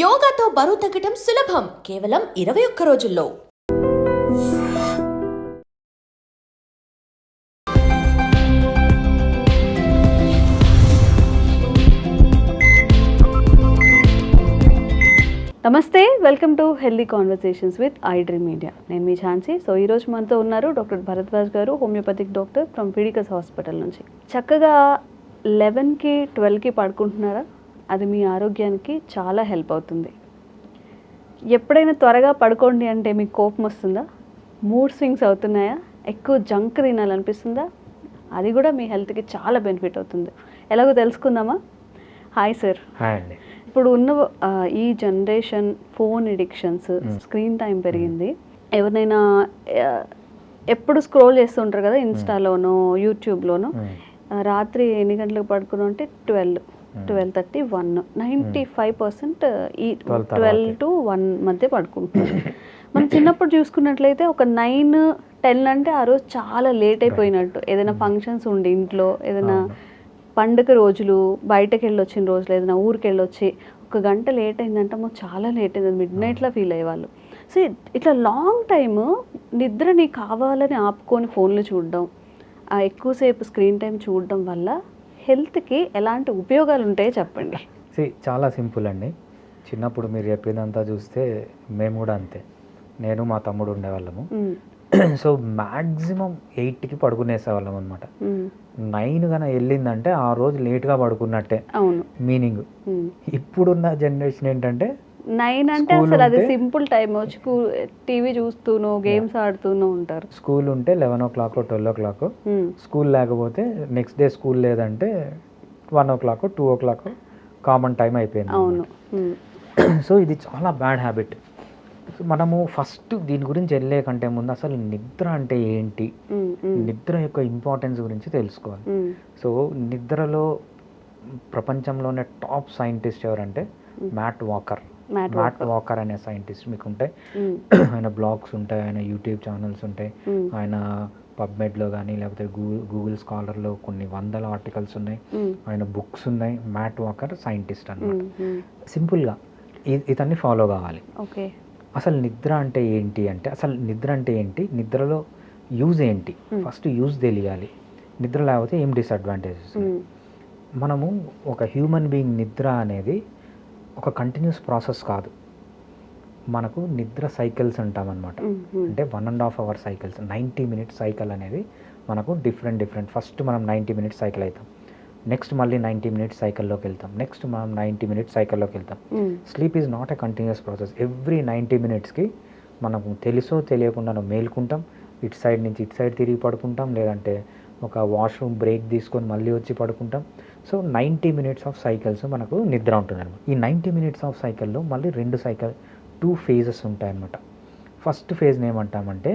యోగాతో బరువు తగ్గటం సులభం. కేవలం ఇరవై ఒక్క రోజుల్లో. నమస్తే welcome to healthy conversations with I dream media నేను మీ ఝాన్సీ. సో ఈ రోజు మనతో ఉన్నారు డాక్టర్ భరద్వాజ్ గారు హోమియోపతిక్ డాక్టర్ ఫ్రమ్ ఫిడికస్ హాస్పిటల్ నుంచి. చక్కగా లెవెన్కి ట్వెల్వ్కి పడుకుంటున్నారా? అది మీ ఆరోగ్యానికి చాలా హెల్ప్ అవుతుంది. ఎప్పుడైనా త్వరగా పడుకోండి అంటే మీకు కోపం వస్తుందా? మూడ్ స్వింగ్స్ అవుతున్నాయా? ఎక్కువ జంక్ తినాలనిపిస్తుందా? అది కూడా మీ హెల్త్కి చాలా బెనిఫిట్ అవుతుంది. ఎలాగో తెలుసుకుందామా? Hi sir. హాయ్ అండి. ఇప్పుడు ఉన్న ఈ generation phone addictions screen time పెరిగింది. ఎవరినైనా ఎప్పుడు స్క్రోల్ చేస్తుంటారు కదా ఇన్స్టాలోనో యూట్యూబ్లోనో. రాత్రి ఎన్ని గంటలకు పడుకున్నాం అంటే twelve. Twelve thirty one. Ninety five percent ఈ 12 ట్వెల్వ్ టు వన్ మధ్య పడుకుంటున్నాం మనం చిన్నప్పుడు చూసుకున్నట్లయితే ఒక నైన్ టెన్ అంటే ఆ రోజు చాలా లేట్ అయిపోయినట్టు. ఏదైనా ఫంక్షన్స్ ఉండి ఇంట్లో ఏదైనా పండుగ రోజులు బయటకు వెళ్ళి వచ్చిన రోజులు ఏదైనా ఊరికి వెళ్ళి వచ్చి ఒక గంట లేట్ అయిందంటే మాకు చాలా లేట్ అయింది. మిడ్ నైట్లో ఫీల్ అయ్యేవాళ్ళు. సో ఇట్లా లాంగ్ టైమ్ నిద్రని కావాలని ఆపుకొని ఫోన్లు చూడడం ఆ ఎక్కువసేపు స్క్రీన్ టైం చూడడం వల్ల హెల్త్కి ఎలాంటి ఉపయోగాలు ఉంటాయో చెప్పండి. సి చాలా సింపుల్ అండి. చిన్నప్పుడు మీరు చెప్పేదంతా చూస్తే మేము కూడా అంతే. నేను మా తమ్ముడు ఉండేవాళ్ళము. సో మ్యాక్సిమం ఎయిట్కి పడుకునేసేవాళ్ళం అనమాట నైన్ కన్నా వెళ్ళిందంటే ఆ రోజు లేట్గా పడుకున్నట్టే. అవును. మీనింగ్. ఇప్పుడున్న జనరేషన్ ఏంటంటే నైన్ అంటే అసలు అది సింపుల్ టైం వచ్చి టీవీ చూస్తూనో గేమ్స్ ఆడుతూనో ఉంటారు. స్కూల్ ఉంటే eleven o'clock twelve o'clock um, school లేకపోతే నెక్స్ట్ డే స్కూల్ లేదంటే one o'clock two o'clock common time అయిపోయింది అవును. ఉమ్, సో ఇది చాలా బ్యాడ్ హ్యాబిట్. మనము ఫస్ట్ దీని గురించి వెళ్ళే కంటే ముందు అసలు నిద్ర అంటే ఏంటి? ఉమ్, నిద్ర యొక్క ఇంపార్టెన్స్ గురించి తెలుసుకోవాలి. సో నిద్రలో ప్రపంచంలోనే టాప్ సైంటిస్ట్ ఎవరంటే మ్యాట్ వాకర్. మ్యాట్ వాకర్ అనే సైంటిస్ట్ మీకు ఉంటాయి ఆయన బ్లాగ్స్ ఉంటాయి ఆయన యూట్యూబ్ ఛానల్స్ ఉంటాయి ఆయన పబ్మెడ్లో కానీ లేకపోతే గూగుల్ గూగుల్ స్కాలర్లో కొన్ని వందల ఆర్టికల్స్ ఉన్నాయి ఆయన బుక్స్ ఉన్నాయి మ్యాట్ వాకర్ సైంటిస్ట్ ఉమ్. సింపుల్గా ఇతన్ని ఫాలో కావాలి. ఓకే. అసలు నిద్ర అంటే ఏంటి అంటే అసలు నిద్ర అంటే ఏంటి నిద్రలో యూజ్ ఏంటి? ఫస్ట్ యూజ్ తెలియాలి. నిద్ర లేకపోతే ఏం డిసడ్వాంటేజెస్ మనము ఒక హ్యూమన్ బీయింగ్ నిద్ర అనేది ఒక కంటిన్యూస్ ప్రాసెస్ కాదు. మనకు నిద్ర సైకిల్స్ అంటామన్నమాట అంటే one and half hour cycles ninety minutes cycle అనేది మనకు డిఫరెంట్ డిఫరెంట్ ఫస్ట్ మనం నైంటీ మినిట్స్ సైకిల్ అవుతాం నెక్స్ట్ మళ్ళీ నైంటీ మినిట్స్ సైకిల్లోకి వెళ్తాం. నెక్స్ట్ మనం నైంటీ మినిట్స్ సైకిల్లోకి వెళ్తాం. Sleep is not a continuous process every ninety మినిట్స్కి మనకు తెలుసో తెలియకుండా మేల్కుంటాం. ఇటు సైడ్ నుంచి ఇటు సైడ్ తిరిగి పడుకుంటాం. లేదంటే ఒక వాష్రూమ్ బ్రేక్ తీసుకొని మళ్ళీ వచ్చి పడుకుంటాం. So ninety minutes of cycles మనకు నిద్ర ఉంటుంది అనమాట ఈ నైంటీ మినిట్స్ ఆఫ్ సైకిల్లో మళ్ళీ రెండు సైకిల్ టూ ఫేజెస్ ఉంటాయన్నమాట. ఫస్ట్ ఫేజ్ని ఏమంటామంటే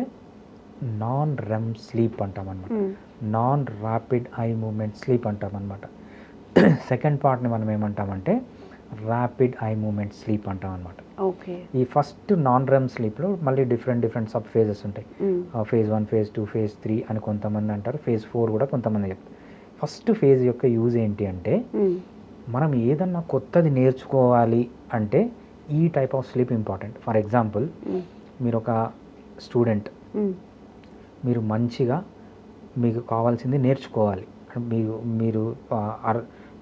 నాన్ రెమ్ స్లీప్ అంటాం అనమాట ఉమ్, non rapid eye movement sleep అంటాం అనమాట సెకండ్ పార్ట్ని మనం ఏమంటామంటే ర్యాపిడ్ ఐ మూమెంట్ స్లీప్ అంటాం అనమాట ఓకే. ఈ ఫస్ట్ నాన్ రెమ్ స్లీప్లో మళ్ళీ డిఫరెంట్ డిఫరెంట్ సబ్ ఫేజెస్ ఉంటాయి. Phase one phase two phase three అని కొంతమంది అంటారు. ఫేజ్ ఫోర్ కూడా కొంతమంది చెప్తారు. ఫస్ట్ ఫేజ్ యొక్క యూజ్ ఏంటి అంటే ఉమ్, మనం ఏదన్నా కొత్తది నేర్చుకోవాలి అంటే ఈ type of sleep important for example మీరు ఒక స్టూడెంట్ మీరు మంచిగా మీకు కావాల్సింది నేర్చుకోవాలి. మీరు మీరు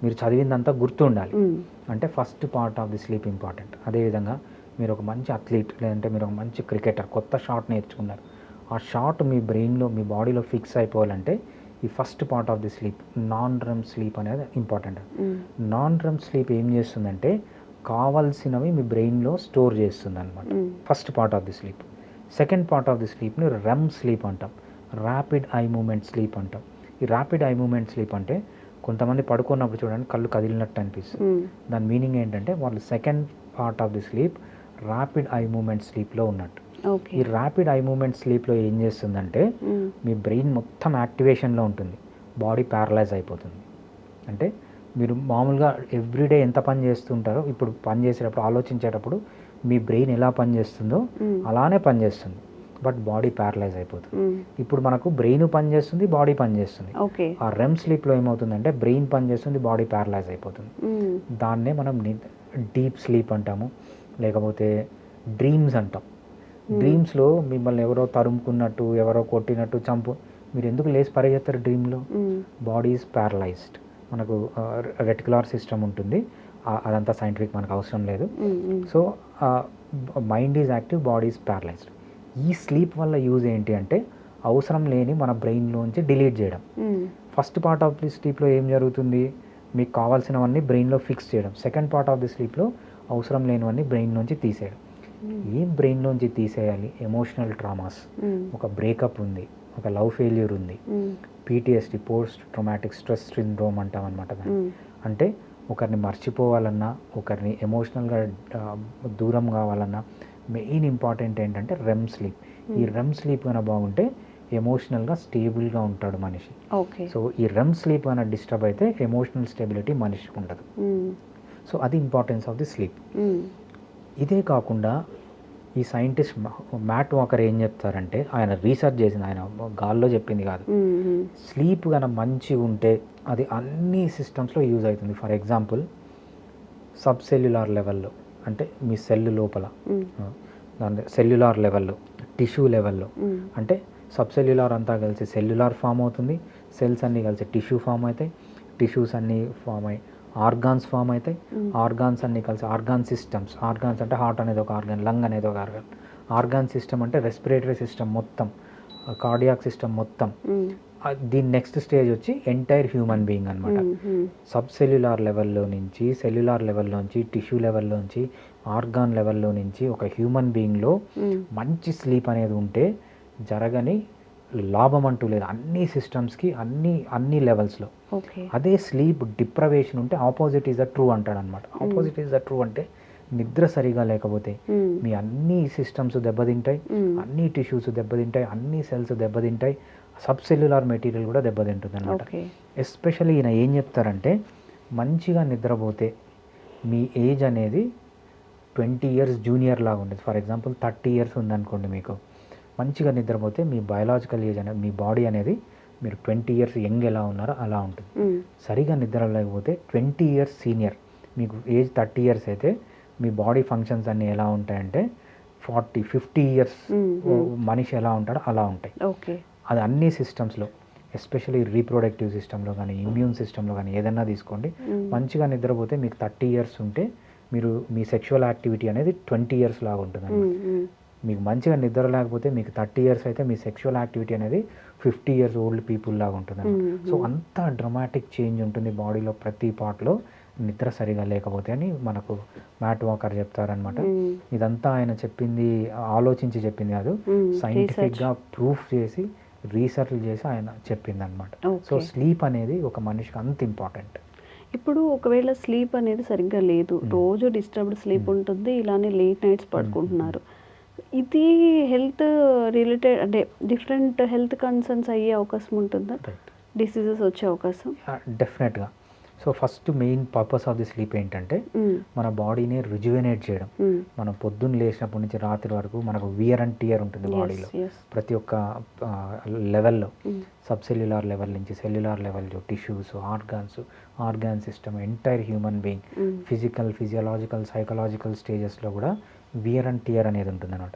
మీరు చదివిందంతా గుర్తు ఉండాలి ఉమ్, అంటే first part of the sleep important అదేవిధంగా మీరు ఒక మంచి అథ్లీట్ లేదంటే మీరు ఒక మంచి క్రికెటర్ కొత్త షాట్ నేర్చుకున్నారు. ఆ షాట్ మీ బ్రెయిన్లో మీ బాడీలో ఫిక్స్ అయిపోవాలంటే ఈ first part of the sleep non REM sleep అనేది ఇంపార్టెంట్ నాన్ రమ్ స్లీప్ ఏం చేస్తుందంటే కావాల్సినవి మీ బ్రెయిన్లో స్టోర్ చేస్తుంది అనమాట first part of the sleep second part of the స్లీప్ని REM sleep అంటాం. ర్యాపిడ్ ఐ మూమెంట్ స్లీప్ అంటాం. ఈ ర్యాపిడ్ ఐ మూమెంట్ స్లీప్ అంటే కొంతమంది పడుకున్నప్పుడు చూడండి కళ్ళు కదిలినట్టు అనిపిస్తుంది. ఉమ్, దాని మీనింగ్ ఏంటంటే వాళ్ళు second part of the sleep rapid eye movement స్లీప్లో ఉన్నట్టు. ఈ ర్యాపిడ్ ఐ మూమెంట్ స్లీప్లో ఏం చేస్తుందంటే ఉమ్, మీ బ్రెయిన్ మొత్తం యాక్టివేషన్లో ఉంటుంది. బాడీ ప్యారలైజ్ అయిపోతుంది. అంటే మీరు మామూలుగా ఎవ్రీడే ఎంత పని చేస్తుంటారో ఇప్పుడు పని చేసేటప్పుడు ఆలోచించేటప్పుడు మీ బ్రెయిన్ ఎలా పనిచేస్తుందో ఉమ్, అలానే పనిచేస్తుంది బట్ బాడీ ప్యారలైజ్ అయిపోతుంది. మ్మ్. ఇప్పుడు మనకు బ్రెయిన్ పనిచేస్తుంది బాడీ పనిచేస్తుంది ఆ రెమ్ స్లీప్లో ఏమవుతుందంటే బ్రెయిన్ పనిచేస్తుంది బాడీ ప్యారలైజ్ అయిపోతుంది. దాన్నే మనం డీప్ స్లీప్ అంటాము. లేకపోతే డ్రీమ్స్ అంటాం. డ్రీమ్స్లో మిమ్మల్ని ఎవరో తరుముకున్నట్టు ఎవరో కొట్టినట్టు చంపు మీరు ఎందుకు లేచి పరిగెత్తారు డ్రీమ్లో. బాడీ ఈజ్ ప్యారలైజ్డ్ మనకు రెటికులార్ సిస్టమ్ ఉంటుంది. అదంతా సైంటిఫిక్ మనకు అవసరం లేదు. So mind is active body is paralysed ఈ స్లీప్ వల్ల యూజ్ ఏంటి అంటే అవసరం లేని మన బ్రెయిన్లోంచి డిలీట్ చేయడం. ఫస్ట్ పార్ట్ ఆఫ్ ది స్లీప్లో ఏం జరుగుతుంది? మీకు కావాల్సినవన్నీ బ్రెయిన్లో ఫిక్స్ చేయడం. సెకండ్ పార్ట్ ఆఫ్ ది స్లీప్లో అవసరం లేనివన్నీ బ్రెయిన్ నుంచి తీసేయడం. ఏం బ్రెయిన్లోంచి తీసేయాలి? Emotional traumas. ఒక బ్రేకప్ ఉంది. ఒక లవ్ ఫెయిల్యూర్ ఉంది. PTSD post traumatic stress syndrome అంటాం అనమాట. అంటే ఒకరిని మర్చిపోవాలన్నా ఒకరిని ఎమోషనల్గా దూరం కావాలన్నా మెయిన్ ఇంపార్టెంట్ ఏంటంటే రెమ్ స్లీప్ ఈ రెమ్ స్లీప్ కనుక బాగుంటే ఎమోషనల్గా స్టేబుల్గా ఉంటాడు మనిషి. ఓకే. సో ఈ రెమ్ స్లీప్ కనుక డిస్టర్బ్ అయితే ఎమోషనల్ స్టెబిలిటీ మనిషికి ఉండదు. సో అది ఇంపార్టెన్స్ ఆఫ్ ది స్లీప్. ఇదే కాకుండా ఈ సైంటిస్ట్ మ్యాట్ వాకర్ ఏం చెప్తారంటే ఆయన రీసెర్చ్ చేసింది ఆయన గాల్లో చెప్పింది కాదు. స్లీప్ కనుక మంచిగా ఉంటే అది అన్ని సిస్టమ్స్లో యూజ్ అవుతుంది ఫర్ ఎగ్జాంపుల్ సబ్ సెల్యులార్ లెవెల్లో అంటే మీ సెల్ లోపల దాని సెల్యులార్ లెవెల్లో టిష్యూ లెవెల్లో. అంటే సబ్ సెల్యులార్ అంతా కలిసి సెల్యులార్ ఫామ్ అవుతుంది సెల్స్ అన్నీ కలిసి టిష్యూ ఫామ్ అవుతాయి టిష్యూస్ అన్నీ ఫామ్ అయ్యి ఆర్గాన్స్ ఫామ్ అవుతాయి. ఆర్గాన్స్ అన్నీ కలిసి ఆర్గాన్ సిస్టమ్స్ ఆర్గాన్స్ అంటే హార్ట్ అనేది ఒక ఆర్గాన్ లంగ్ అనేది ఒక ఆర్గాన్ ఆర్గాన్ సిస్టమ్ అంటే రెస్పిరేటరీ సిస్టమ్ మొత్తం కార్డియాక్ సిస్టమ్ మొత్తం దీని నెక్స్ట్ స్టేజ్ వచ్చి ఎంటైర్ హ్యూమన్ బీయింగ్ అనమాట. సబ్ సెల్యులార్ లెవెల్లో నుంచి సెల్యులార్ లెవెల్లో నుంచి టిష్యూ లెవెల్లో నుంచి ఆర్గాన్ లెవెల్లో నుంచి ఒక హ్యూమన్ బీయింగ్లో. మంచి స్లీప్ అనేది ఉంటే జరగని లాభం అంటూ లేదు. అన్ని సిస్టమ్స్కి అన్ని అన్ని లెవెల్స్లో. అదే స్లీప్ డిప్రవేషన్ ఉంటే ఆపోజిట్ ఈజ్ ద ట్రూ అంటాడు అనమాట ఆపోజిట్ ఈజ్ ద ట్రూ అంటే నిద్ర సరిగా లేకపోతే. మీ అన్ని సిస్టమ్స్ దెబ్బతింటాయి. అన్ని టిష్యూస్ దెబ్బతింటాయి అన్ని సెల్స్ దెబ్బతింటాయి సబ్ సెల్యులార్ మెటీరియల్ కూడా దెబ్బతింటుంది అనమాట ఎస్పెషల్లీ ఈయన ఏం చెప్తారంటే మంచిగా నిద్రపోతే మీ ఏజ్ అనేది ట్వంటీ ఇయర్స్ జూనియర్ లాగా ఉండేది. ఫర్ ఎగ్జాంపుల్ థర్టీ ఇయర్స్ ఉందనుకోండి మీకు. మంచిగా నిద్రపోతే మీ బయలాజికల్ ఏజ్ అనేది మీ బాడీ అనేది మీరు ట్వంటీ ఇయర్స్ యంగ్ ఎలా ఉన్నారో అలా ఉంటుంది. సరిగా నిద్ర లేకపోతే ట్వంటీ ఇయర్స్ సీనియర్ మీకు ఏజ్ థర్టీ ఇయర్స్ అయితే మీ బాడీ ఫంక్షన్స్ అన్నీ ఎలా ఉంటాయంటే ఫార్టీ ఫిఫ్టీ ఇయర్స్ మనిషి ఎలా ఉంటాడో అలా ఉంటాయి ఓకే అది అన్ని సిస్టమ్స్లో ఎస్పెషల్లీ రీప్రొడక్టివ్ సిస్టంలో కానీ ఇమ్యూన్ సిస్టంలో కానీ ఏదన్నా తీసుకోండి. మంచిగా నిద్రపోతే మీకు థర్టీ ఇయర్స్ ఉంటే మీరు మీ సెక్షువల్ యాక్టివిటీ అనేది ట్వంటీ ఇయర్స్ లాగా ఉంటుంది. మీకు మంచిగా నిద్ర లేకపోతే మీకు థర్టీ ఇయర్స్ అయితే మీ సెక్షువల్ యాక్టివిటీ అనేది ఫిఫ్టీ ఇయర్స్ ఓల్డ్ పీపుల్ లాగా ఉంటుంది. సో అంత డ్రమాటిక్ చేంజ్ ఉంటుంది బాడీలో ప్రతి పార్ట్లో నిద్ర సరిగా లేకపోతే అని మనకు మ్యాట్ వాకర్ చెప్తారనమాట. ఇదంతా ఆయన చెప్పింది ఆలోచించి చెప్పింది కాదు. సైంటిఫిక్గా ప్రూఫ్ చేసి రీసెర్చ్ చేసి ఆయన చెప్పింది అనమాట సో. స్లీప్ అనేది ఒక మనిషికి అంత ఇంపార్టెంట్ ఇప్పుడు ఒకవేళ స్లీప్ అనేది సరిగ్గా లేదు. రోజు డిస్టర్బ్డ్ స్లీప్. ఉంటుంది ఇలానే లేట్ నైట్స్ పడుకుంటున్నారు ఇది హెల్త్ రిలేటెడ్ అంటే డిఫరెంట్ హెల్త్ కన్సర్న్స్ అయ్యే అవకాశం ఉంటుందా డిసీజెస్ వచ్చే అవకాశం డెఫినెట్గా so first main purpose of the sleep ఏంటంటే. మన బాడీని రిజువెనేట్ చేయడం. మనం పొద్దున్న లేచినప్పటి నుంచి రాత్రి వరకు మనకు వియర్ అండ్ టియర్ ఉంటుంది బాడీలో. ప్రతి ఒక్క లెవెల్లో. సబ్ సెల్యులార్ లెవెల్ నుంచి cellular level tissues organs organ system entire human being. Physical physiological psychological స్టేజెస్లో కూడా వియర్ అండ్ టియర్ అనేది ఉంటుంది అనమాట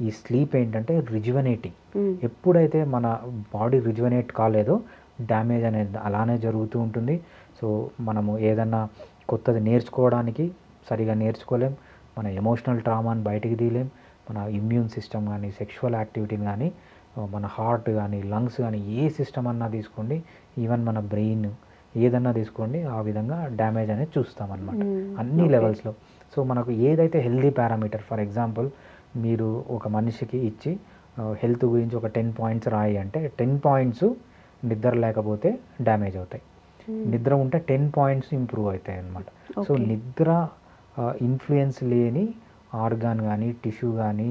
ఈ స్లీప్ ఏంటంటే రిజువనేటింగ్ మ్మ్. ఎప్పుడైతే మన బాడీ రిజువనేట్ కాలేదో డ్యామేజ్ అనేది అలానే జరుగుతూ ఉంటుంది. సో మనము ఏదన్నా కొత్తది నేర్చుకోవడానికి సరిగా నేర్చుకోలేం. మన ఎమోషనల్ ట్రామాని బయటికి తీయలేం. మన ఇమ్యూన్ సిస్టమ్ కానీ సెక్షువల్ యాక్టివిటీని కానీ మన హార్ట్ కానీ లంగ్స్ కానీ ఏ సిస్టమ్ అన్నా తీసుకోండి. ఈవెన్ మన బ్రెయిన్ ఏదన్నా తీసుకోండి ఆ విధంగా డ్యామేజ్ అనేది చూస్తామన్నమాట. Hmm, అన్ని. లెవెల్స్లో సో మనకు ఏదైతే హెల్దీ పారామీటర్ ఫర్ ఎగ్జాంపుల్ మీరు ఒక మనిషికి ఇచ్చి హెల్త్ గురించి ఒక టెన్ పాయింట్స్ రాయి అంటే టెన్ పాయింట్స్ నిద్ర లేకపోతే డ్యామేజ్ అవుతాయి మ్మ్. నిద్ర ఉంటే టెన్ పాయింట్స్ ఇంప్రూవ్ అవుతాయి అన్నమాట సో. నిద్ర ఇన్ఫ్లుయెన్స్ లేని ఆర్గాన్ కానీ టిష్యూ కానీ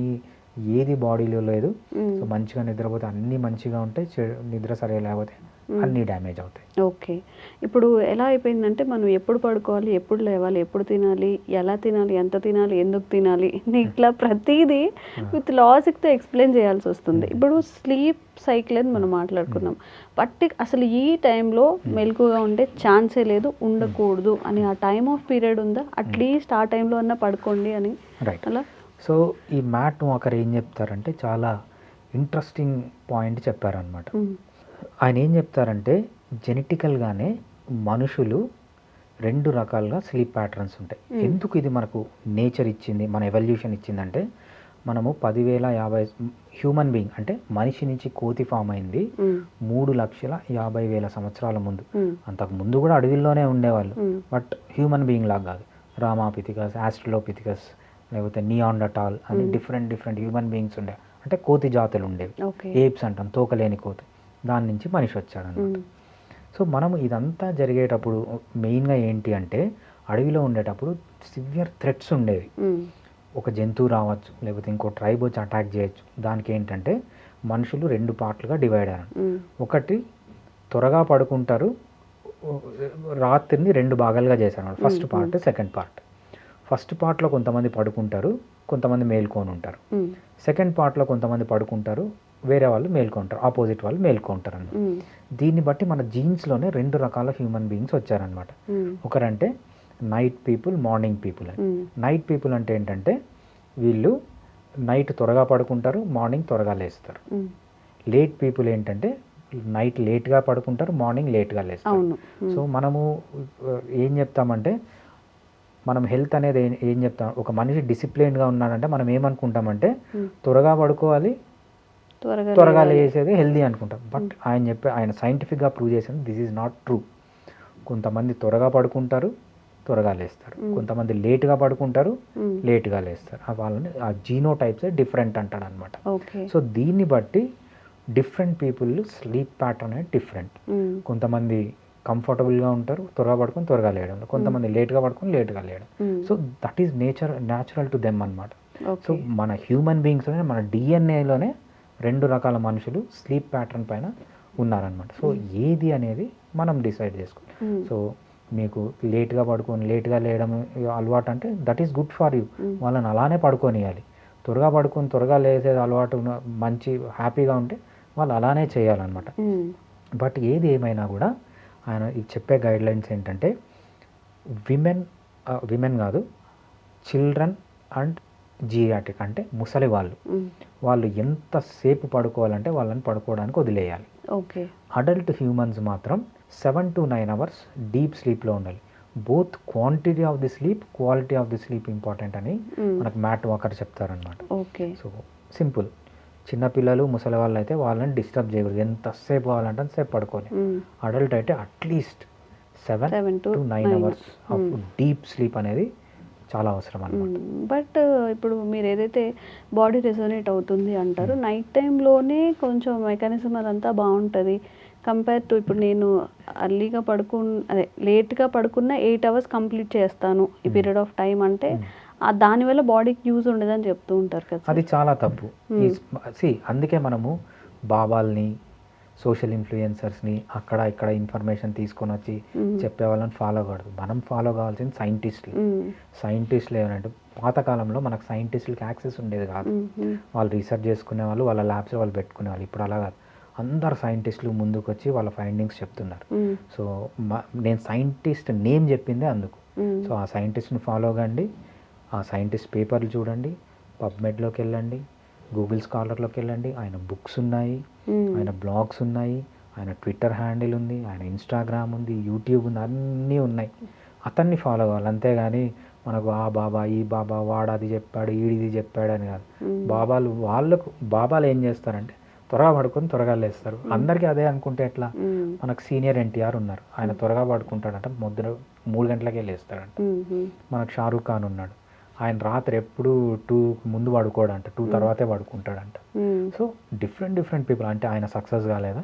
ఏది బాడీలో లేదు మ్మ్. సో మంచిగా నిద్రపోతే అన్నీ మంచిగా ఉంటాయి నిద్ర సరిగా లేకపోతే అన్నీ డ్యామేజ్ అవుతాయి. ఓకే. ఇప్పుడు ఎలా అయిపోయిందంటే మనం ఎప్పుడు పడుకోవాలి ఎప్పుడు లేవాలి ఎప్పుడు తినాలి ఎలా తినాలి ఎంత తినాలి ఎందుకు తినాలి ఇట్లా ప్రతిదీ విత్ లాజిక్తో ఎక్స్ప్లెయిన్ చేయాల్సి వస్తుంది. ఇప్పుడు స్లీప్ సైకిల్ అని మనం మాట్లాడుకున్నాం. పట్టి అసలు ఈ టైంలో మెలకుగా ఉండే ఛాన్సే లేదు ఉండకూడదు అని ఆ టైం ఆఫ్ పీరియడ్ ఉందా? అట్లీస్ట్ ఆ టైంలో అన్నా పడుకోండి అని. రైట్ అలా? సో ఈ మ్యాట్ వాకర్ ఏం చెప్తారంటే చాలా ఇంట్రెస్టింగ్ పాయింట్ చెప్పారనమాట ఆయన ఏం చెప్తారంటే జెనెటికల్గానే మనుషులు రెండు రకాలుగా స్లీప్ ప్యాటర్న్స్ ఉంటాయి. ఎందుకు ఇది మనకు నేచర్ ఇచ్చింది మన ఎవల్యూషన్ ఇచ్చిందంటే మనము పదివేల యాభై హ్యూమన్ బీయింగ్ అంటే మనిషి నుంచి కోతి ఫామ్ అయింది. మూడు లక్షల యాభై వేల సంవత్సరాల ముందు. అంతకు ముందు కూడా అడవిల్లోనే ఉండేవాళ్ళు. బట్ హ్యూమన్ బీయింగ్ లాగా కాదు. రామాపిథికస్ ఆస్ట్రలోపిథికస్ లేకపోతే నియాండటాల్ అని డిఫరెంట్ డిఫరెంట్ హ్యూమన్ బీయింగ్స్ ఉండే అంటే కోతి జాతులు ఉండేవి. ఏప్స్ అంటాం తోకలేని కోతి. దాని నుంచి మనిషి వచ్చాడు ఉమ్, సో మనము ఇదంతా జరిగేటప్పుడు మెయిన్గా ఏంటి అంటే అడవిలో ఉండేటప్పుడు సివియర్ థ్రెట్స్ ఉండేవి. ఒక జంతువు రావచ్చు లేకపోతే ఇంకో ట్రైబ్ వచ్చి అటాక్ చేయొచ్చు. దానికి ఏంటంటే మనుషులు రెండు పార్ట్లుగా డివైడ్ అయ్యారు. ఒకటి త్వరగా పడుకుంటారు రాత్రిని రెండు భాగాలుగా చేశారు first part second part. First పార్ట్లో కొంతమంది పడుకుంటారు కొంతమంది మేల్కొని ఉంటారు. సెకండ్ పార్ట్లో కొంతమంది పడుకుంటారు వేరే వాళ్ళు మేల్కొంటారు ఆపోజిట్ వాళ్ళు మేల్కొంటారు ఉమ్, దీన్ని బట్టి మన జీన్స్లోనే రెండు రకాల హ్యూమన్ బీయింగ్స్ వచ్చారనమాట ఒకరంటే నైట్ పీపుల్ మార్నింగ్ పీపుల్ అని. నైట్ పీపుల్ అంటే ఏంటంటే వీళ్ళు నైట్ త్వరగా పడుకుంటారు మార్నింగ్ త్వరగా లేస్తారు. లేట్ పీపుల్ ఏంటంటే నైట్ లేట్గా పడుకుంటారు మార్నింగ్ లేట్గా లేస్తారు. సో మనము ఏం చెప్తామంటే మనం హెల్త్ అనేది ఏం- చెప్తాం? ఒక మనిషి డిసిప్లైన్గా ఉన్నాడంటే మనం ఏమనుకుంటామంటే త్వరగా పడుకోవాలి త్వరగా. లేచేది హెల్దీ అనుకుంటాం. బట్ ఆయన చెప్పే ఆయన సైంటిఫిక్గా ప్రూవ్ చేసింది దిస్ ఈజ్ నాట్ ట్రూ. కొంతమంది త్వరగా పడుకుంటారు త్వరగా లేస్తారు. కొంతమంది లేట్గా పడుకుంటారు లేట్గా లేస్తారు. ఆ వాళ్ళని ఆ జీనో టైప్స్ డిఫరెంట్ అంటాడు అనమాట ఓకే. సో దీన్ని బట్టి డిఫరెంట్ పీపుల్ స్లీప్ ప్యాటర్న్ అనేది డిఫరెంట్. కొంతమంది కంఫర్టబుల్గా ఉంటారు త్వరగా పడుకొని త్వరగా లేయడం కొంతమంది లేట్గా పడుకొని లేట్గా లేయడం. So that is nature natural to them అనమాట సో మన హ్యూమన్ బీయింగ్స్లోనే మన డిఎన్ఏలోనే రెండు రకాల మనుషులు స్లీప్ ప్యాటర్న్ పైన ఉన్నారనమాట సో ఏది అనేది మనం డిసైడ్ చేసుకోవాలి. ఉమ్, సో మీకు లేట్గా పడుకొని లేట్గా లేయడం అలవాటు అంటే that is good for you. Mm. వాళ్ళని అలానే పడుకోనియాలి. త్వరగా పడుకొని త్వరగా లేసే అలవాటు మంచి హ్యాపీగా ఉంటే వాళ్ళు అలానే చేయాలన్నమాట. బట్ ఏది ఏమైనా కూడా ఆయన చెప్పే గైడ్ లైన్స్ ఏంటంటే విమెన్ విమెన్ కాదు చిల్డ్రన్ అండ్ జియాటిక్ అంటే ముసలి వాళ్ళు. వాళ్ళు ఎంతసేపు పడుకోవాలంటే వాళ్ళని పడుకోవడానికి వదిలేయాలి. ఓకే. అడల్ట్ హ్యూమన్స్ మాత్రం seven to nine hours deep స్లీప్లో ఉండాలి. Both quantity of the sleep quality of the sleep important అని మనకు మ్యాట్ వాకర్ చెప్తారనమాట ఓకే. సో సింపుల్ చిన్నపిల్లలు ముసలి వాళ్ళు అయితే వాళ్ళని డిస్టర్బ్ చేయకూడదు. ఎంతసేపు కావాలంటే అంతసేపు పడుకోవాలి. అడల్ట్ అయితే at least seven to nine hours of deep sleep అనేది చాలా అవసరం అనమాట బట్ ఇప్పుడు మీరు ఏదైతే బాడీ రెజోనేట్ అవుతుంది అంటారు నైట్ టైంలోనే కొంచెం మెకానిజం అదంతా బాగుంటుంది. కంపేర్ టు ఇప్పుడు నేను అర్లీగా పడుకు అదే లేట్గా పడుకున్న ఎయిట్ అవర్స్ కంప్లీట్ చేస్తాను ఈ పీరియడ్ ఆఫ్ టైం అంటే దానివల్ల బాడీకి యూజ్ ఉండదని చెప్తూ ఉంటారు కదా అది చాలా తప్పు. సి అందుకే మనము బాబాల్ని సోషల్ ఇన్ఫ్లుయెన్సర్స్ని అక్కడ ఇక్కడ ఇన్ఫర్మేషన్ తీసుకొని వచ్చి. చెప్పే వాళ్ళని ఫాలో కావద్దు మనం ఫాలో కావాల్సింది సైంటిస్టులు. సైంటిస్టులు ఏమంటే పాతకాలంలో మనకు సైంటిస్టులకి యాక్సెస్ ఉండేది కాదు. వాళ్ళు రీసెర్చ్ చేసుకునే వాళ్ళు వాళ్ళ ల్యాబ్స్ వాళ్ళు పెట్టుకునే వాళ్ళు ఇప్పుడు అలా కాదు అందరు సైంటిస్టులు ముందుకు వచ్చి వాళ్ళ ఫైండింగ్స్ చెప్తున్నారు. సో మ- నేను సైంటిస్ట్ నేమ్ చెప్పిందే అందుకు. సో ఆ సైంటిస్ట్ని ఫాలో కండి ఆ సైంటిస్ట్ పేపర్లు చూడండి పబ్మెడ్లోకి వెళ్ళండి గూగుల్ స్కాలర్లోకి వెళ్ళండి. ఆయన బుక్స్ ఉన్నాయి. మ్మ్. ఆయన బ్లాగ్స్ ఉన్నాయి. ఆయన ట్విట్టర్ హ్యాండిల్ ఉంది. ఆయన ఇన్స్టాగ్రామ్ ఉంది. యూట్యూబ్ ఉంది. అన్నీ ఉన్నాయి. అతన్ని ఫాలో కావాలి అంతేగాని మనకు ఆ బాబా ఈ బాబా వాడు అది చెప్పాడు ఈడిది చెప్పాడు అని కాదు. మ్మ్. బాబాలు వాళ్ళకు బాబాలు ఏం చేస్తారంటే త్వరగా పడుకొని త్వరగా లేస్తారు. అందరికీ అదే అనుకుంటే ఎట్లా. మనకు సీనియర్ ఎన్టీఆర్ ఉన్నారు. ఆయన త్వరగా పడుకుంటాడంట. ముద్ర మూడు గంటలకే లేస్తాడంట. మనకు షారూఖ్ ఖాన్ ఉన్నాడు. ఆయన రాత్రి ఎప్పుడు టూ ముందు పడుకోడంట టూ తర్వాతే పడుకుంటాడంట. సో డిఫరెంట్ డిఫరెంట్ పీపుల్ అంటే ఆయన సక్సెస్ కాలేదా?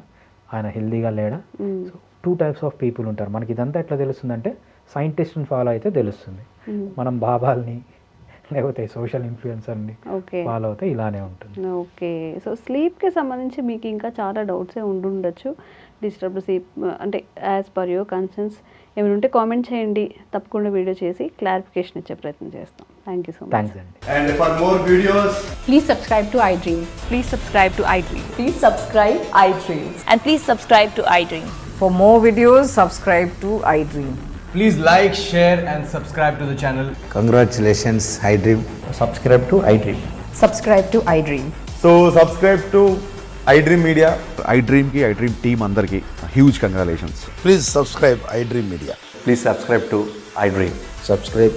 ఆయన హెల్దీగా లేడా. So two types of people ఉంటారు. మనకి ఇదంతా ఎట్లా తెలుస్తుందంటే సైంటిస్ట్ని ఫాలో అయితే తెలుస్తుంది. మనం బాబాల్ని లేకపోతే సోషల్ ఇన్ఫ్లుయెన్సర్ని ఫాలో అవుతే ఇలానే ఉంటుంది. ఓకే. సో స్లీప్కి సంబంధించి మీకు ఇంకా చాలా డౌట్సే ఉండుండొచ్చు. డిస్టర్బ్ స్లీప్ అంటే యాజ్ పర్ యువర్ కన్సర్న్స్ ఏమైనా ఉంటే కామెంట్ చేయండి. తప్పకుండా వీడియో చేసి క్లారిఫికేషన్ ఇచ్చే ప్రయత్నం చేస్తాం. Thank you so much thanks అండి And for more videos, Please subscribe to iDream. Please subscribe to iDream. Please subscribe iDreams. And please subscribe to iDream. For more videos, subscribe to iDream. please like, share, and subscribe to the channel. Congratulations, iDream. Subscribe to iDream Subscribe to iDream. So, subscribe to iDream Media. I డ్రీమ్కి iDream team అందరికీ huge congratulations Please subscribe iDream Media. Please subscribe to iDream. Subscribe